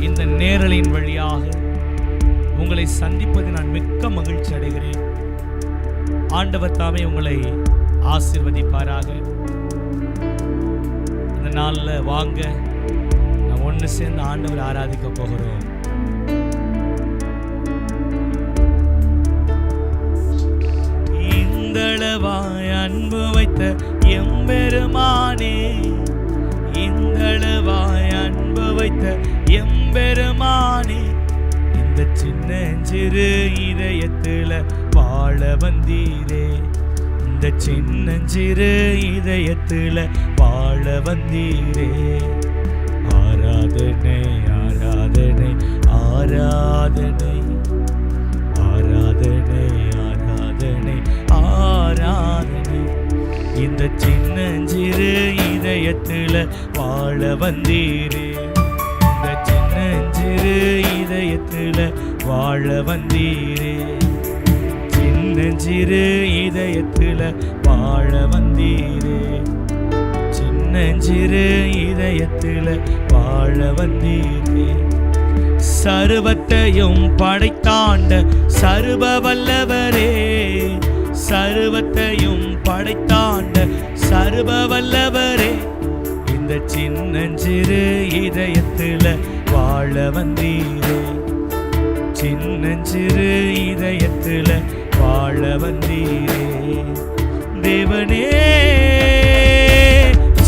இந்த நேரலின் வழியாக உங்களை சந்திப்பது நான் மிக்க மகிழ்ச்சி அடைகிறேன். ஆண்டவர் தாமே உங்களை ஆசிர்வதிப்பாராக. இந்த நாளில் வாங்க நான் ஒன்று சேர்ந்து ஆண்டவர் ஆராதிக்க போகிறோம். இந்தளவாய் அன்பு வைத்த எம்பெருமானே வைத்த எம்பெருமானே இந்த சின்ன சிறு இதயத்தில் வாழ வந்தீரே. இந்த சின்ன சிறு இதயத்தில் வாழ வந்தீரே. ஆராதனை ஆராதனை ஆராதனை. ஆராதனை ஆராதனை ஆராதனை. இந்த சின்னஞ்சிறு இதயத்தில் வாழ வந்தீரே. இதயத்தில் வாழ வந்தீரே. சின்னஞ்சிறு இதயத்தில் வாழ வந்தீரே. சின்னஞ்சிறு இதயத்தில் வாழ வந்தீரே. சர்வத்தையும் படைத்தாண்ட சர்வ வல்லவரே சர்வத்தையும் படைத்தாண்ட சர்வ வல்லவரே சின்னஞ்சிறு இதயத்தில் வாழ வந்தீரே. சின்னஞ்சிறு இதயத்தில் வாழ வந்தீரே. தேவனே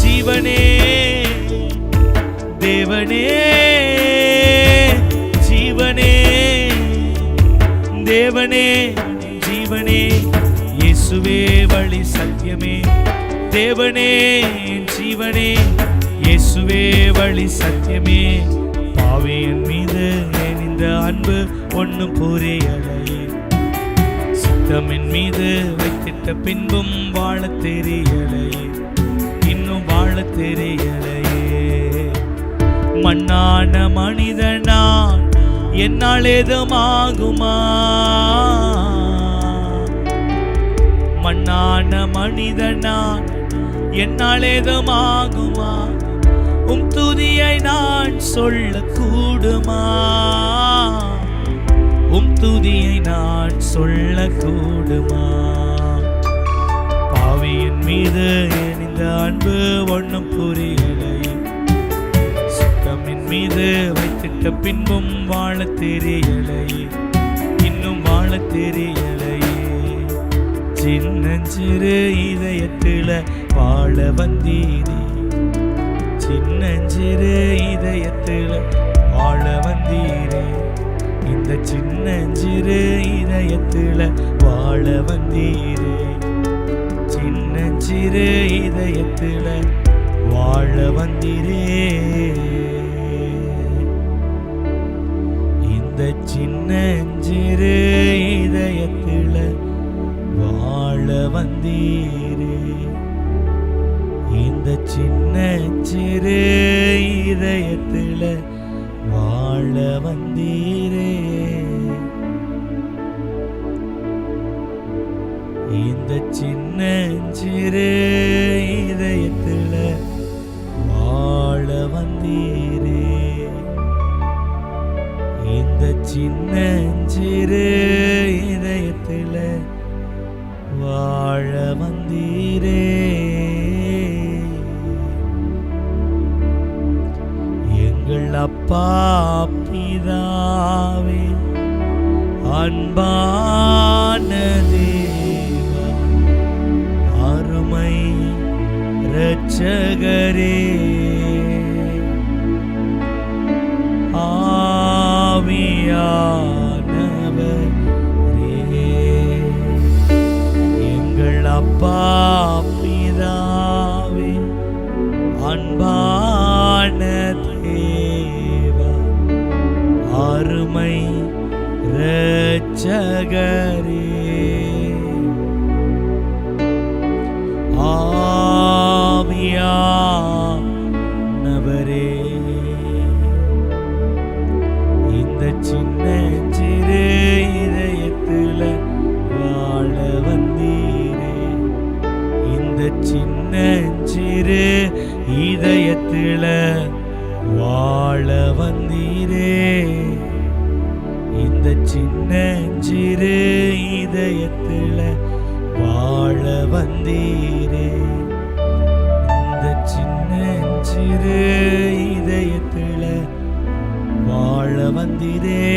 சிவனே தேவனே ஜீவனே தேவனே ஜீவனே இயேசுவே வழி சத்தியமே. தேவனே ஜீவனே இயேசுவே வழி சத்தியமே. பாவியின் மீது ஏன் இந்த அன்பு ஒன்றும் புரியலையே? சித்தமின் மீது வைத்திட்ட பின்பும் வாழ தெரியலையே. இன்னும் வாழ தெரியலையே. மண்ணான மனிதனான் என்னால் ஏதுமாகுமா? மண்ணான மனிதனான் என்னால் ஏதுமாகுமா? உம் துதியை நான் சொல்ல கூடுமா உம் துதியை நான் சொல்ல கூடுமா பாவியின் மீது ஏன் இந்த அன்பு ஒன்றும் புரியலை. சுத்தமின் மீது வைத்திட்ட பின்பும் வாழ தெரியலை. இன்னும் வாழ தெரியலையே சின்னஞ்சிறு இதயத்தில் வாழ வந்தீரே. சின்னஞ்சிறு இதயத்தில் வாழ வந்தீரே. இந்த சின்னஞ்சிறு இதயத்தில் வாழ வந்தீரே. சின்னஞ்சிறு இதயத்தில் வாழ வந்தீரே. இந்த சின்னஞ்சிறு இதயத்தில் வாழ வந்தீரே. சின்ன சிறு இதயத்தில் வாழ வந்தீரே. இந்த சின்ன சிறு இதயத்தில் வாழ வந்தீரே. இந்த சின்ன சிறு இதயத்தில் வாழ வந்தீரே. பாப்பிதாவே அன்பான தேவா அருமை இரட்சகரே. ஆவியானவரே எங்கள் அப்பா பிதாவே அன்பான அருமை இரட்சகரே. ஆவியானவரே. இந்த சின்ன சிறு இதயத்தில் வாழ வந்தீரே. இந்த சின்ன சிறு இதயத்தில் வாழ வந்தீரே. இந்த சின்ன சிறு இதயத்தில் வாழ வந்தீரே. இந்த சின்ன சிறு இதயத்தில் வாழ வந்தீரே.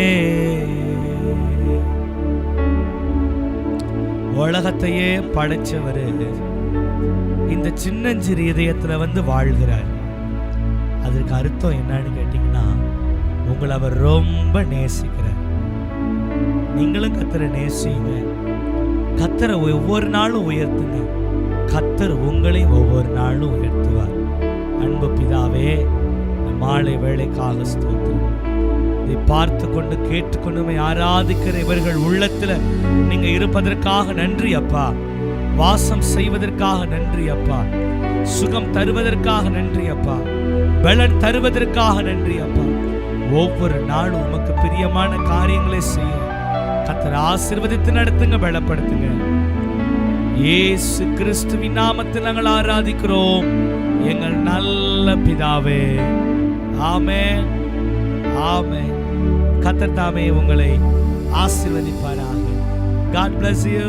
உலகத்தையே படைச்சவர் இந்த சின்னஞ்சிறு இதயத்தில் வந்து வாழ்கிறார். அதற்கு அர்த்தம் என்னன்னு கேட்டிங்கன்னா உங்களை அவர் ரொம்ப நேசிக்கிறார். நீங்களும் கத்தரை நேசிங்க. கத்தரை ஒவ்வொரு நாளும் உயர்த்துங்க. கத்தர் உங்களையும் ஒவ்வொரு நாளும் உயர்த்துவார். அன்பு பிதாவே மாலை வேலைக்காக ஸ்தோத்திரம். இதை பார்த்து கொண்டு கேட்டுக்கொண்டுமை ஆராதிக்கிற இவர்கள் உள்ளத்துல நீங்க இருப்பதற்காக நன்றி அப்பா. வாசம் செய்வதற்காக நன்றி அப்பா. சுகம் தருவதற்காக நன்றி அப்பா. பலன் தருவதற்காக நன்றி அப்பா. ஒவ்வொரு நாளும் உமக்கு பிரியமான காரியங்களை செய்ய கத்தர் ஆசிர்வதித்து நடத்துங்க பலப்படுத்துங்க. இயேசு கிறிஸ்துவின் நாமத்தில் நாங்கள் ஆராதிக்கிறோம். எங்கள் நல்ல பிதாவே. ஆமே ஆமே கத்தர் தாமே உங்களை ஆசிர்வதிப்பாராக. God bless you